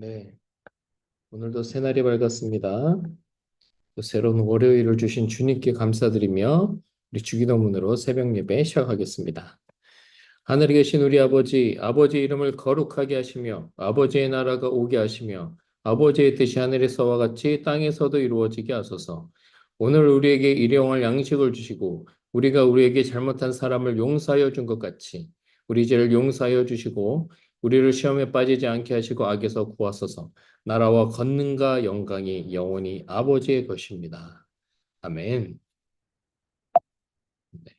네, 오늘도 새날이 밝았습니다. 또 새로운 월요일을 주신 주님께 감사드리며 우리 주기도문으로 새벽 예배 시작하겠습니다. 하늘에 계신 우리 아버지, 아버지의 이름을 거룩하게 하시며 아버지의 나라가 오게 하시며 아버지의 뜻이 하늘에서와 같이 땅에서도 이루어지게 하소서. 오늘 우리에게 일용할 양식을 주시고 우리가 우리에게 잘못한 사람을 용서하여 준 것 같이 우리 죄를 용서하여 주시고 우리를 시험에 빠지지 않게 하시고 악에서 구하소서. 나라와 권능과 영광이 영원히 아버지의 것입니다. 아멘. 네.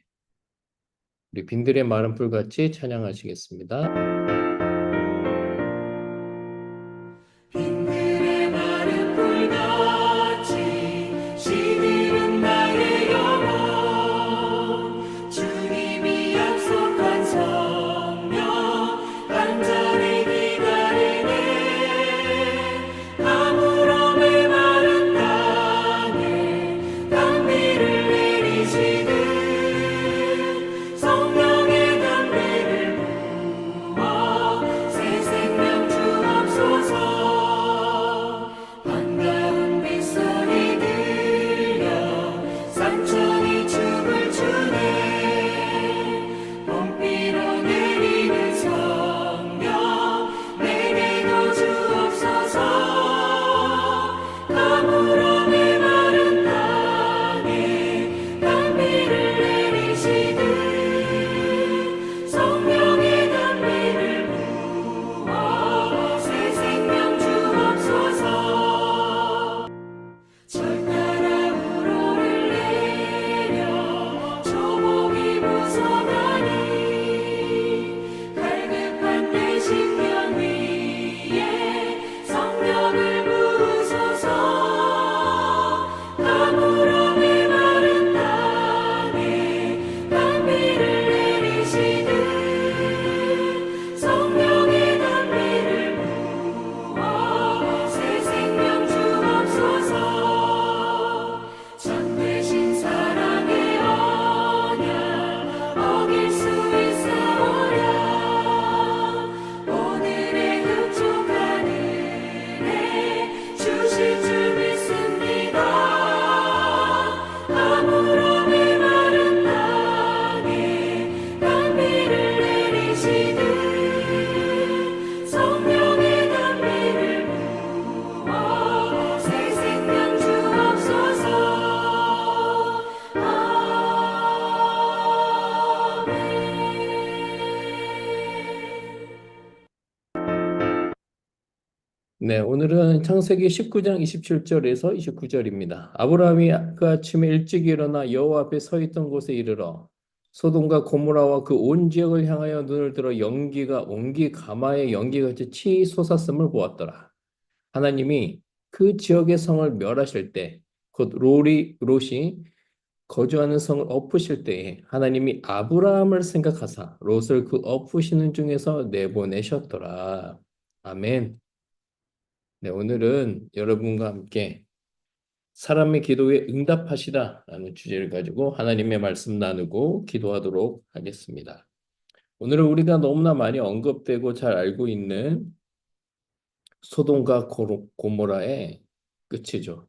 우리 빈들의 마른 불같이 찬양하시겠습니다. 네, 오늘은 창세기 19장 27절에서 29절입니다. 아브라함이 그 아침에 일찍 일어나 여호와 앞에 서 있던 곳에 이르러 소돔과 고모라와 그 온 지역을 향하여 눈을 들어 연기가 온기 가마의 연기같이 치 솟았음을 보았더라. 하나님이 그 지역의 성을 멸하실 때, 곧 롯이 롯이 거주하는 성을 엎으실 때에 하나님이 아브라함을 생각하사 롯을 그 엎으시는 중에서 내보내셨더라. 아멘. 네, 오늘은 여러분과 함께 사람의 기도에 응답하시다라는 주제를 가지고 하나님의 말씀 나누고 기도하도록 하겠습니다. 오늘은 우리가 너무나 많이 언급되고 잘 알고 있는 소돔과 고모라의 끝이죠.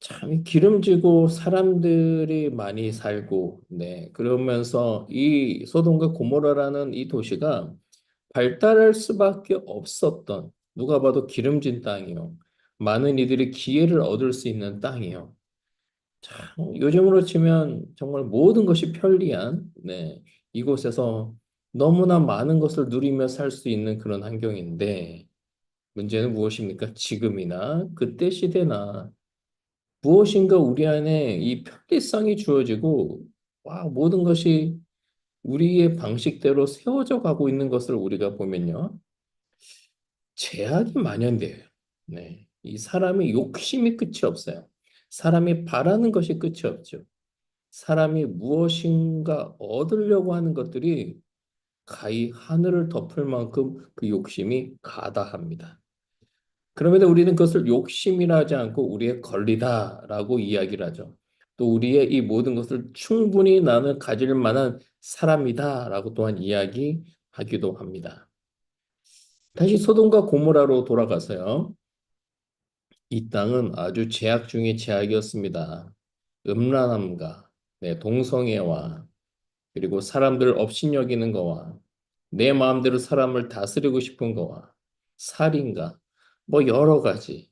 참 기름지고 사람들이 많이 살고, 네, 그러면서 이 소돔과 고모라라는 이 도시가 발달할 수밖에 없었던 누가 봐도 기름진 땅이요. 많은 이들이 기회를 얻을 수 있는 땅이요. 참, 요즘으로 치면 정말 모든 것이 편리한, 네, 이곳에서 너무나 많은 것을 누리며 살 수 있는 그런 환경인데, 문제는 무엇입니까? 지금이나 그때 시대나 무엇인가 우리 안에 이 편리성이 주어지고, 와, 모든 것이 우리의 방식대로 세워져 가고 있는 것을 우리가 보면요. 제약이 만연돼요. 네. 이 사람의 욕심이 끝이 없어요. 사람이 바라는 것이 끝이 없죠. 사람이 무엇인가 얻으려고 하는 것들이 가히 하늘을 덮을 만큼 그 욕심이 가다합니다. 그럼에도 우리는 그것을 욕심이라 하지 않고 우리의 권리다라고 이야기를 하죠. 또 우리의 이 모든 것을 충분히 나는 가질 만한 사람이다라고 또한 이야기하기도 합니다. 다시 소돔과 고모라로 돌아가서요. 이 땅은 아주 제약 중에 제약이었습니다. 음란함과 네, 동성애와 그리고 사람들을 업신여기는 거와 내 마음대로 사람을 다스리고 싶은 거와 살인과 뭐 여러 가지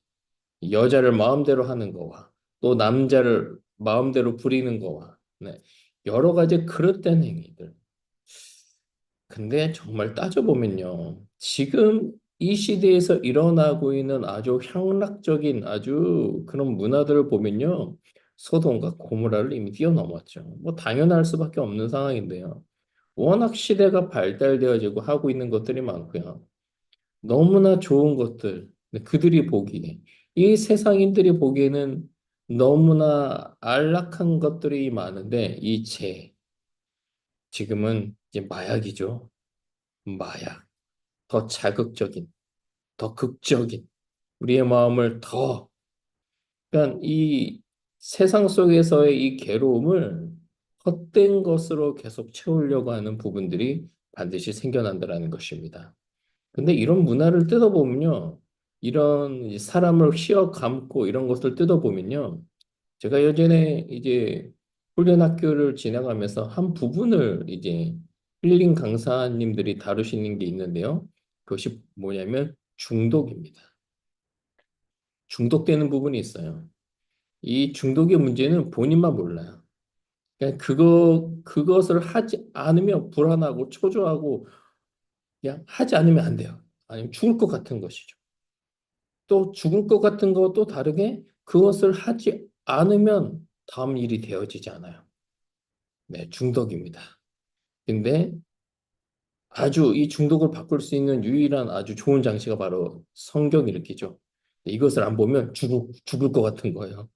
여자를 마음대로 하는 거와 또 남자를 마음대로 부리는 거와 네, 여러 가지 그릇된 행위들. 근데 정말 따져보면요. 지금 이 시대에서 일어나고 있는 아주 향락적인 아주 그런 문화들을 보면요. 소돔과 고모라를 이미 뛰어넘었죠. 뭐 당연할 수밖에 없는 상황인데요. 워낙 시대가 발달되어지고 하고 있는 것들이 많고요. 너무나 좋은 것들, 네, 그들이 보기에, 이 세상인들이 보기에는 너무나 안락한 것들이 많은데, 이 죄, 지금은 이제 마약이죠. 마약. 더 자극적인, 더 극적인, 우리의 마음을 더, 그러니까 이 세상 속에서의 이 괴로움을 헛된 것으로 계속 채우려고 하는 부분들이 반드시 생겨난다라는 것입니다. 근데 이런 문화를 뜯어보면요. 이런 이 사람을 휘어 감고 이런 것을 뜯어보면요. 제가 예전에 이제 훈련 학교를 지나가면서 한 부분을 이제 힐링 강사님들이 다루시는 게 있는데요. 그것이 뭐냐면 중독입니다. 중독되는 부분이 있어요. 이 중독의 문제는 본인만 몰라요. 그냥 그거, 그것을 하지 않으면 불안하고 초조하고 그냥 하지 않으면 안 돼요. 아니면 죽을 것 같은 것이죠. 또 죽을 것 같은 거또 다르게 그것을 하지 않으면 다음 일이 되어지지 않아요. 네, 중독입니다. 근데 아주 이 중독을 바꿀 수 있는 유일한 아주 좋은 장치가 바로 성경 읽기죠. 이것을 안 보면 죽을, 죽을 것 같은 거예요.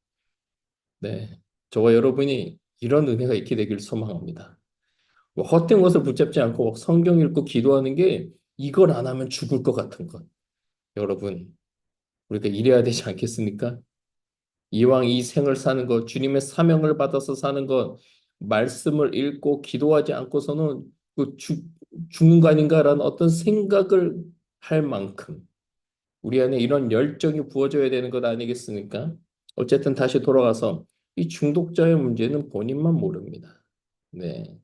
네. 저와 여러분이 이런 은혜가 있게 되길 소망합니다. 뭐 헛된 것을 붙잡지 않고 막 성경 읽고 기도하는 게 이걸 안 하면 죽을 것 같은 것. 여러분, 우리가 이래야 되지 않겠습니까? 이왕 이 생을 사는 것, 주님의 사명을 받아서 사는 것, 말씀을 읽고 기도하지 않고서는 그 죽, 죽는 거 아닌가라는 어떤 생각을 할 만큼 우리 안에 이런 열정이 부어져야 되는 것 아니겠습니까? 어쨌든 다시 돌아가서 이 중독자의 문제는 본인만 모릅니다. 네.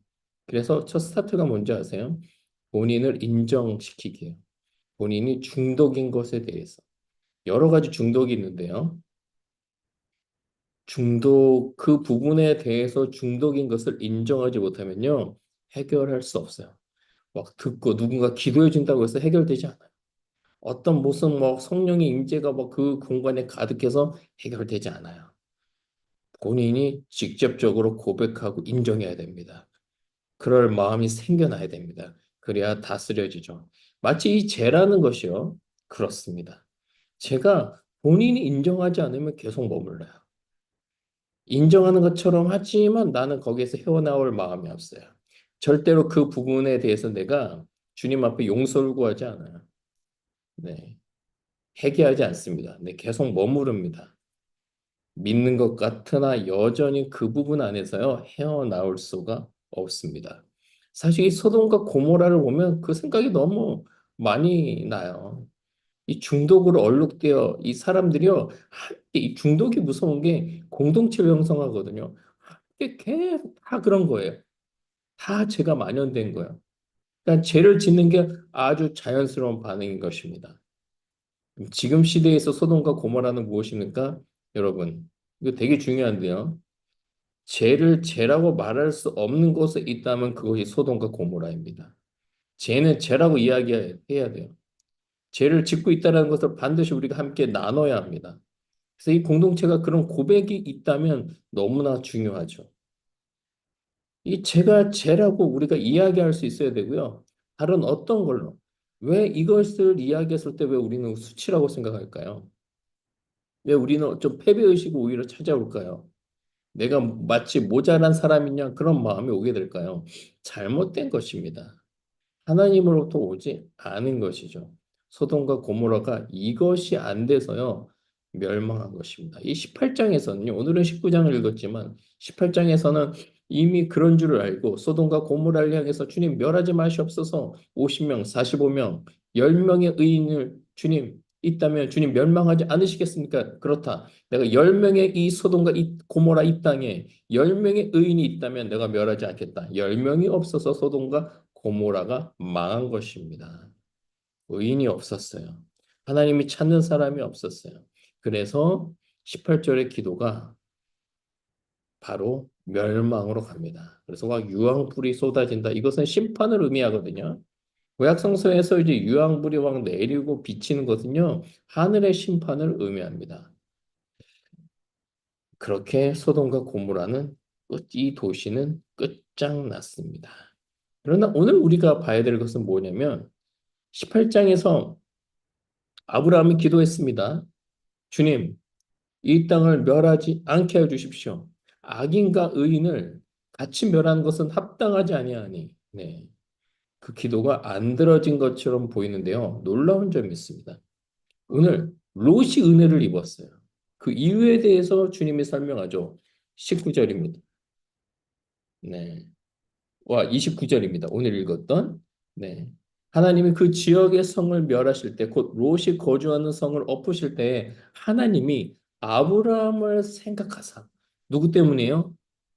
그래서 첫 스타트가 뭔지 아세요? 본인을 인정시키기예요. 본인이 중독인 것에 대해서. 여러 가지 중독이 있는데요. 중독, 그 부분에 대해서 중독인 것을 인정하지 못하면요. 해결할 수 없어요. 막 듣고 누군가 기도해 준다고 해서 해결되지 않아요. 어떤 무슨 뭐 성령의 임재가 뭐그 공간에 가득해서 해결되지 않아요. 본인이 직접적으로 고백하고 인정해야 됩니다. 그럴 마음이 생겨나야 됩니다. 그래야 다스려지죠. 마치 이 죄라는 것이요. 그렇습니다. 죄가 본인이 인정하지 않으면 계속 머물러요. 인정하는 것처럼 하지만 나는 거기에서 헤어나올 마음이 없어요. 절대로 그 부분에 대해서 내가 주님 앞에 용서를 구하지 않아요. 네. 회개하지 않습니다. 네, 계속 머무릅니다. 믿는 것 같으나 여전히 그 부분 안에서요, 헤어나올 수가 없습니다. 사실 이 소돔과 고모라를 보면 그 생각이 너무 많이 나요. 이 중독으로 얼룩되어 이 사람들이요, 함께 이 중독이 무서운 게 공동체를 형성하거든요. 함께 계속 다 그런 거예요. 다 죄가 만연된 거예요. 그러니까 죄를 짓는 게 아주 자연스러운 반응인 것입니다. 지금 시대에서 소돔과 고모라는 무엇입니까? 여러분, 이거 되게 중요한데요. 죄를 죄라고 말할 수 없는 곳에 있다면 그것이 소돔과 고모라입니다. 죄는 죄라고 이야기해야 돼요. 죄를 짓고 있다는 것을 반드시 우리가 함께 나눠야 합니다. 그래서 이 공동체가 그런 고백이 있다면 너무나 중요하죠. 이 죄가 죄라고 우리가 이야기할 수 있어야 되고요. 다른 어떤 걸로. 왜 이것을 이야기했을 때 왜 우리는 수치라고 생각할까요? 왜 우리는 좀 패배의식이 오히려 찾아올까요? 내가 마치 모자란 사람이냐 그런 마음이 오게 될까요? 잘못된 것입니다. 하나님으로부터 오지 않은 것이죠. 소돔과 고모라가 이것이 안 돼서요. 멸망한 것입니다. 이 18장에서는요, 오늘은 19장을 읽었지만 18장에서는 이미 그런 줄을 알고 소돔과 고모라를 향해서 주님 멸하지 마시옵소서 50명, 45명, 10명의 의인을 주님 있다면 주님 멸망하지 않으시겠습니까? 그렇다. 내가 10명의 이 소돔과 이 고모라 이 땅에 10명의 의인이 있다면 내가 멸하지 않겠다. 10명이 없어서 소돔과 고모라가 망한 것입니다. 의인이 없었어요. 하나님이 찾는 사람이 없었어요. 그래서 18절의 기도가 바로 멸망으로 갑니다. 그래서 막 유황불이 쏟아진다. 이것은 심판을 의미하거든요. 구약 성서에서 이제 유황불이 막 내리고 비치는 것은요, 하늘의 심판을 의미합니다. 그렇게 소돔과 고모라는 끝, 이 도시는 끝장났습니다. 그러나 오늘 우리가 봐야 될 것은 뭐냐면 18장에서 아브라함이 기도했습니다. 주님, 이 땅을 멸하지 않게 해 주십시오. 악인과 의인을 같이 멸하는 것은 합당하지 아니하니. 네. 그 기도가 안 들어진 것처럼 보이는데요. 놀라운 점이 있습니다. 오늘 롯이 은혜를 입었어요. 그 이유에 대해서 주님이 설명하죠. 19절입니다. 네. 와, 29절입니다. 오늘 읽었던. 네. 하나님이 그 지역의 성을 멸하실 때, 곧 롯이 거주하는 성을 엎으실 때, 하나님이 아브라함을 생각하사. 누구 때문이에요?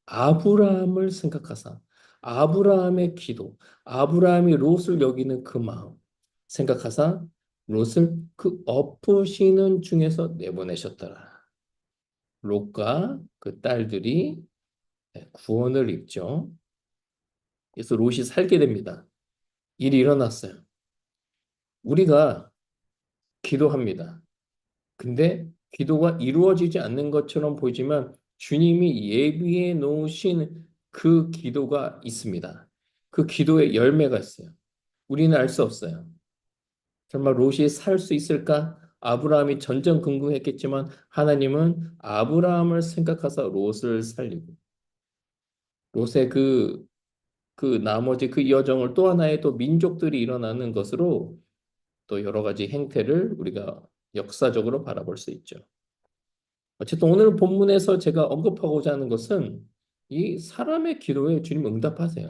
아브라함을 생각하사. 아브라함의 기도, 아브라함이 롯을 여기는 그 마음, 생각하사 롯을 그 엎으시는 중에서 내보내셨더라. 롯과 그 딸들이 네, 구원을 입죠. 그래서 롯이 살게 됩니다. 일이 일어났어요. 우리가 기도합니다. 근데 기도가 이루어지지 않는 것처럼 보이지만 주님이 예비해 놓으신 그 기도가 있습니다. 그 기도에 열매가 있어요. 우리는 알 수 없어요. 정말 롯이 살 수 있을까? 아브라함이 전전긍긍했겠지만 하나님은 아브라함을 생각하사 롯을 살리고 롯의 그, 그 나머지 그 여정을 또 하나의 또 민족들이 일어나는 것으로 또 여러 가지 행태를 우리가 역사적으로 바라볼 수 있죠. 어쨌든 오늘 본문에서 제가 언급하고자 하는 것은 이 사람의 기도에 주님 응답하세요.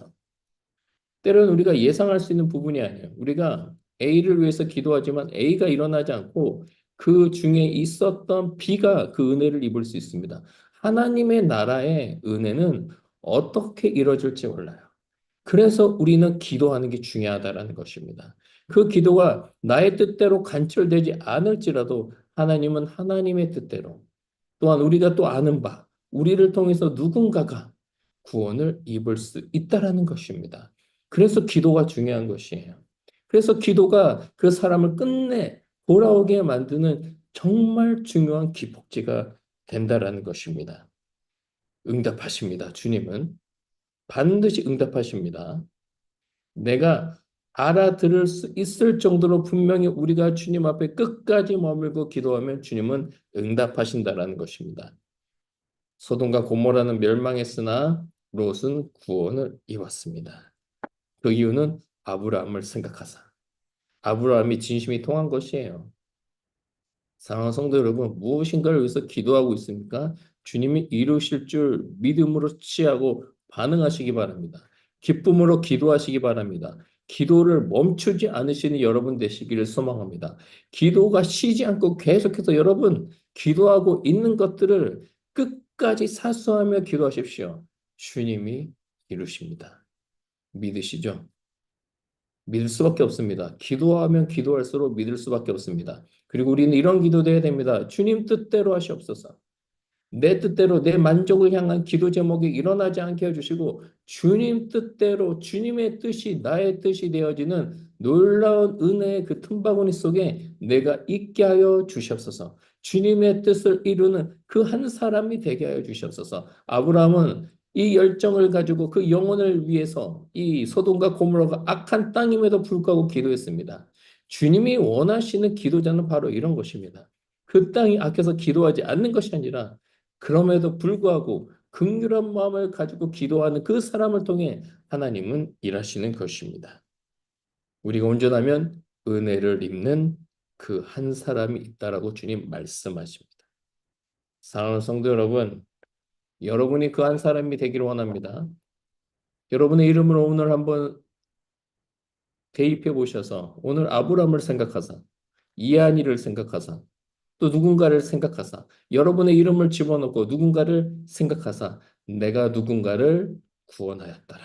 때로는 우리가 예상할 수 있는 부분이 아니에요. 우리가 A를 위해서 기도하지만 A가 일어나지 않고 그 중에 있었던 B가 그 은혜를 입을 수 있습니다. 하나님의 나라의 은혜는 어떻게 이루어질지 몰라요. 그래서 우리는 기도하는 게 중요하다라는 것입니다. 그 기도가 나의 뜻대로 간철되지 않을지라도 하나님은 하나님의 뜻대로 또한 우리가 또 아는 바 우리를 통해서 누군가가 구원을 입을 수 있다라는 것입니다. 그래서 기도가 중요한 것이에요. 그래서 기도가 그 사람을 끝내 돌아오게 만드는 정말 중요한 기폭제가 된다라는 것입니다. 응답하십니다. 주님은 반드시 응답하십니다. 내가 알아들을 수 있을 정도로 분명히 우리가 주님 앞에 끝까지 머물고 기도하면 주님은 응답하신다라는 것입니다. 소돔과 고모라는 멸망했으나 롯은 구원을 입었습니다. 그 이유는 아브라함을 생각하사. 아브라함이 진심이 통한 것이에요. 사랑하는 성도 여러분, 무엇인가를 위해서 기도하고 있습니까? 주님이 이루실 줄 믿음으로 취하고 반응하시기 바랍니다. 기쁨으로 기도하시기 바랍니다. 기도를 멈추지 않으시는 여러분 되시기를 소망합니다. 기도가 쉬지 않고 계속해서 여러분 기도하고 있는 것들을 끝까지 사수하며 기도하십시오. 주님이 이루십니다. 믿으시죠? 믿을 수밖에 없습니다. 기도하면 기도할수록 믿을 수밖에 없습니다. 그리고 우리는 이런 기도도 해야 됩니다. 주님 뜻대로 하시옵소서. 내 뜻대로 내 만족을 향한 기도 제목이 일어나지 않게 해주시고 주님 뜻대로 주님의 뜻이 나의 뜻이 되어지는 놀라운 은혜의 그 틈바구니 속에 내가 있게 하여 주시옵소서. 주님의 뜻을 이루는 그 한 사람이 되게 하여 주시옵소서. 아브라함은 이 열정을 가지고 그 영혼을 위해서 이 소돔과 고모라가 악한 땅임에도 불구하고 기도했습니다. 주님이 원하시는 기도자는 바로 이런 것입니다. 그 땅이 악해서 기도하지 않는 것이 아니라 그럼에도 불구하고 긍휼한 마음을 가지고 기도하는 그 사람을 통해 하나님은 일하시는 것입니다. 우리가 온전하면 은혜를 입는 그 한 사람이 있다라고 주님 말씀하십니다. 사랑하는 성도 여러분, 여러분이 그 한 사람이 되기를 원합니다. 여러분의 이름으로 오늘 한번 대입해 보셔서 오늘 아브람을 생각하사 이한이를 생각하사 또 누군가를 생각하사 여러분의 이름을 집어넣고 누군가를 생각하사 내가 누군가를 구원하였더라.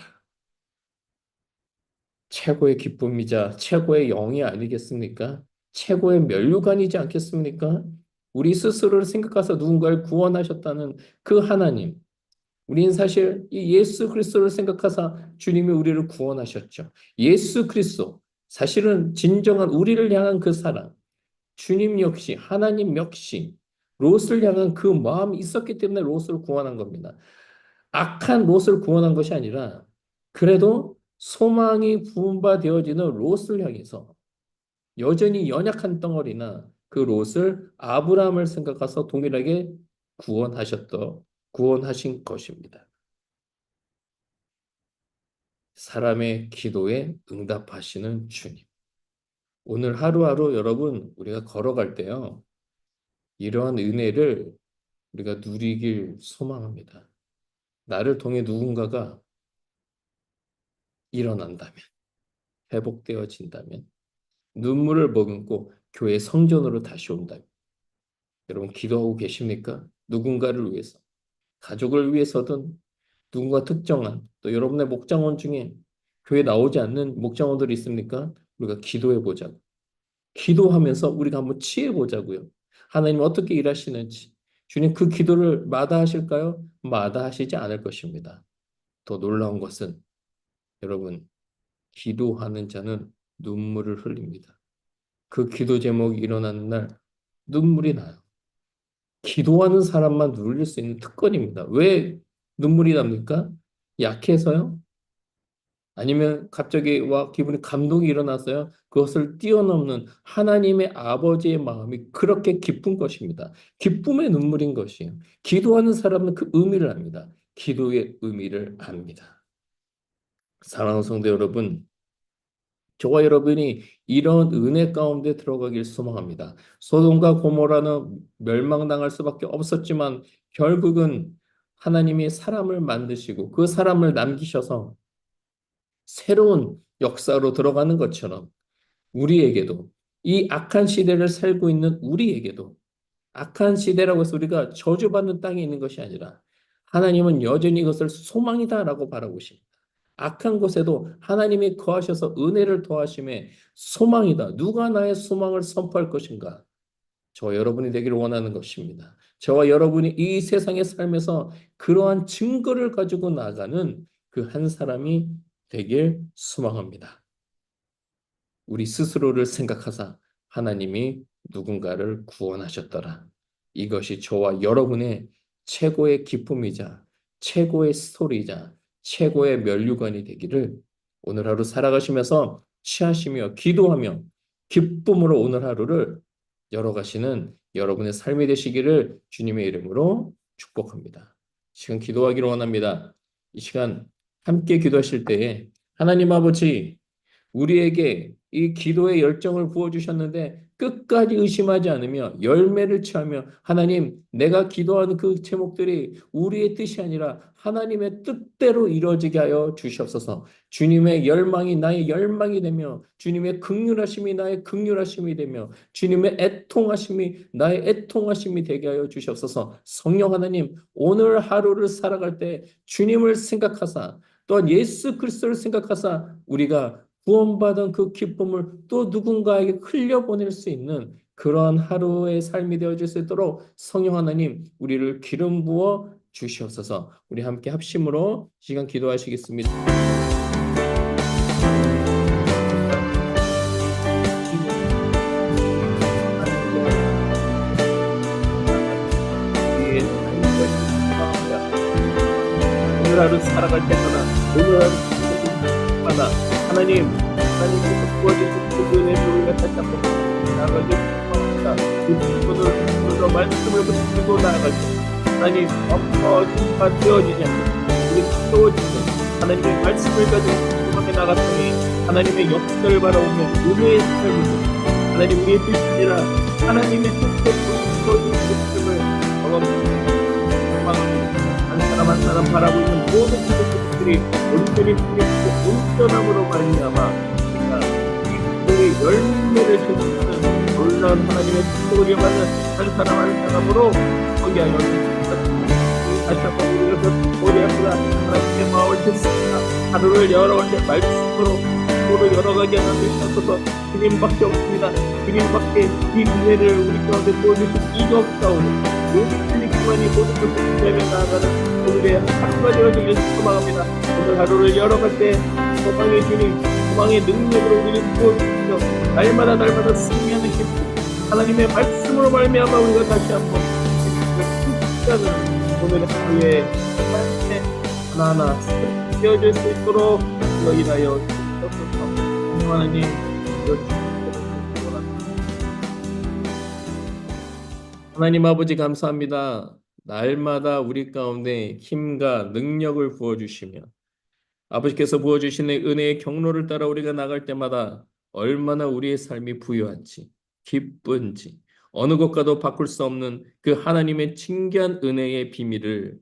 최고의 기쁨이자 최고의 영이 아니겠습니까? 최고의 면류관이지 않겠습니까? 우리 스스로를 생각해서 누군가를 구원하셨다는 그 하나님. 우리는 사실 이 예수 그리스도를 생각하사 주님이 우리를 구원하셨죠. 예수 그리스도. 사실은 진정한 우리를 향한 그 사랑. 주님 역시, 하나님 역시 롯을 향한 그 마음이 있었기 때문에 롯을 구원한 겁니다. 악한 롯을 구원한 것이 아니라 그래도 소망이 부음바 되어지는 롯을 향해서 여전히 연약한 덩어리나 그 롯을 아브라함을 생각해서 동일하게 구원하셨더 구원하신 것입니다. 사람의 기도에 응답하시는 주님. 오늘 하루하루 여러분 우리가 걸어갈 때요. 이러한 은혜를 우리가 누리길 소망합니다. 나를 통해 누군가가 일어난다면, 회복되어진다면, 눈물을 머금고 교회 성전으로 다시 온다면, 여러분 기도하고 계십니까? 누군가를 위해서, 가족을 위해서든 누군가 특정한 또 여러분의 목장원 중에 교회 나오지 않는 목장원들이 있습니까? 우리가 기도해 보자고. 기도하면서 우리가 한번 치해 보자고요. 하나님 어떻게 일하시는지. 주님 그 기도를 마다하실까요? 마다하시지 않을 것입니다. 더 놀라운 것은 여러분 기도하는 자는 눈물을 흘립니다. 그 기도 제목이 일어나는 날 눈물이 나요. 기도하는 사람만 누릴 수 있는 특권입니다. 왜 눈물이 납니까? 약해서요? 아니면 갑자기 와 기분이 감동이 일어났어요. 그것을 뛰어넘는 하나님의 아버지의 마음이 그렇게 기쁜 것입니다. 기쁨의 눈물인 것이에요. 기도하는 사람은 그 의미를 압니다. 기도의 의미를 압니다. 사랑하는 성도 여러분, 저와 여러분이 이런 은혜 가운데 들어가길 소망합니다. 소돔과 고모라는 멸망당할 수밖에 없었지만 결국은 하나님이 사람을 만드시고 그 사람을 남기셔서 새로운 역사로 들어가는 것처럼 우리에게도 이 악한 시대를 살고 있는 우리에게도 악한 시대라고 해서 우리가 저주받는 땅에 있는 것이 아니라 하나님은 여전히 이것을 소망이다라고 바라보십니다. 악한 곳에도 하나님이 거하셔서 은혜를 더하심에 소망이다. 누가 나의 소망을 선포할 것인가? 저 여러분이 되기를 원하는 것입니다. 저와 여러분이 이 세상의 삶에서 그러한 증거를 가지고 나가는 그 한 사람이 되길 소망합니다. 우리 스스로를 생각하사 하나님이 누군가를 구원하셨더라. 이것이 저와 여러분의 최고의 기쁨이자 최고의 스토리이자 최고의 면류관이 되기를 오늘 하루 살아가시면서 취하시며 기도하며 기쁨으로 오늘 하루를 열어가시는 여러분의 삶이 되시기를 주님의 이름으로 축복합니다. 시간 기도하기를 원합니다. 이 시간 함께 기도하실 때에 하나님 아버지 우리에게 이 기도의 열정을 부어주셨는데 끝까지 의심하지 않으며 열매를 취하며 하나님 내가 기도하는 그 제목들이 우리의 뜻이 아니라 하나님의 뜻대로 이루어지게 하여 주시옵소서. 주님의 열망이 나의 열망이 되며 주님의 극률하심이 나의 극률하심이 되며 주님의 애통하심이 나의 애통하심이 되게 하여 주시옵소서. 성령 하나님 오늘 하루를 살아갈 때 주님을 생각하사 또한 예수 그리스도를 생각하사 우리가 구원받은 그 기쁨을 또 누군가에게 흘려보낼 수 있는 그러한 하루의 삶이 되어질 수 있도록 성령 하나님 우리를 기름 부어 주시옵소서 우리 함께 합심으로 시간 기도하시겠습니다. 오늘 하루 살아갈 때마다 오늘 하루마다 하나님 하나님께서 부어주신 그 은혜를 우리가 한번 나아가길 소망합니다. 그 분을 불러 말씀을 붙들고 나아가죠. 하나님 엎어진바 되어지지 않고 우리 세워지는 하나님의 말씀을 가지고 소망해 나갔더니 하나님의 역사를 바라보며 은혜의 삶을 하나님 우리의 뜻이라 하나님의 뜻에 보여주심을 경험합니다. 한 사람 한 사람 바라고 있는 모든 기독교들이 온전히 풀리고 온전함으로 말미암아 우리가 이 기도의 열매를 주시는 놀라운 하나님의 축복을 받는 한 사람 한 사람으로 서게 하여 주시옵소서. 다시 한번 우리가 고대합니다. 하나님의 마음을 듣습니다. 하루를 여러 번 말씀으로 여러 가지 하나님께서 주님밖에 없습니다. 주님밖에 이 은혜를 우리 가운데 보여주신 이가 없사오니 주님만이 모든 것을 기대며 나아가는 오늘의 하루가 되어지길 소망합니다. 오늘 하루를 열어갈 때 소망의 주님, 소망의 능력으로 우리를 부어주시며 날마다 날마다 승리하는 힘 하나님의 말씀으로 말미암아 우리가 다시 한번 시간을 오늘의 하루에 삶에 하나하나 되어질 수 있도록 인하여 주옵소서. 하나님, 하나님 아버지 감사합니다. 날마다 우리 가운데 힘과 능력을 부어주시며 아버지께서 부어주시는 은혜의 경로를 따라 우리가 나갈 때마다 얼마나 우리의 삶이 부유한지 기쁜지 어느 것과도 바꿀 수 없는 그 하나님의 신기한 은혜의 비밀을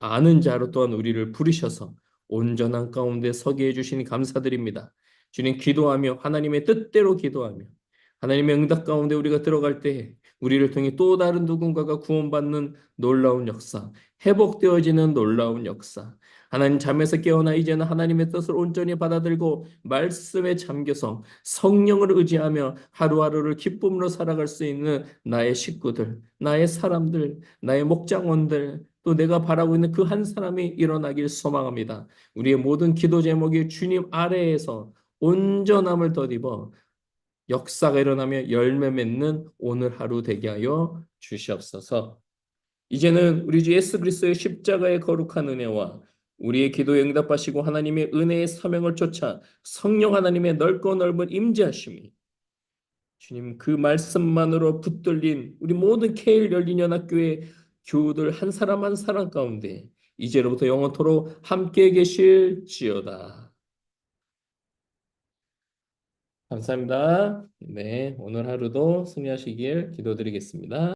아는 자로 또한 우리를 부르셔서 온전한 가운데 서게 해주시니 감사드립니다. 주님 기도하며 하나님의 뜻대로 기도하며 하나님의 응답 가운데 우리가 들어갈 때 우리를 통해 또 다른 누군가가 구원받는 놀라운 역사, 회복되어지는 놀라운 역사. 하나님 잠에서 깨어나 이제는 하나님의 뜻을 온전히 받아들고 말씀에 잠겨서 성령을 의지하며 하루하루를 기쁨으로 살아갈 수 있는 나의 식구들, 나의 사람들, 나의 목장원들, 또 내가 바라고 있는 그 한 사람이 일어나길 소망합니다. 우리의 모든 기도 제목이 주님 아래에서 온전함을 덧입어 역사가 일어나며 열매 맺는 오늘 하루 되게 하여 주시옵소서. 이제는 우리 주 예수 그리스도의 십자가의 거룩한 은혜와 우리의 기도에 응답하시고 하나님의 은혜의 사명을 쫓아 성령 하나님의 넓고 넓은 임재하심이 주님 그 말씀만으로 붙들린 우리 모든 케일 열린 연합교회 교우들 한 사람 한 사람 가운데 이제로부터 영원토록 함께 계실지어다. 감사합니다. 네, 오늘 하루도 승리하시길 기도드리겠습니다.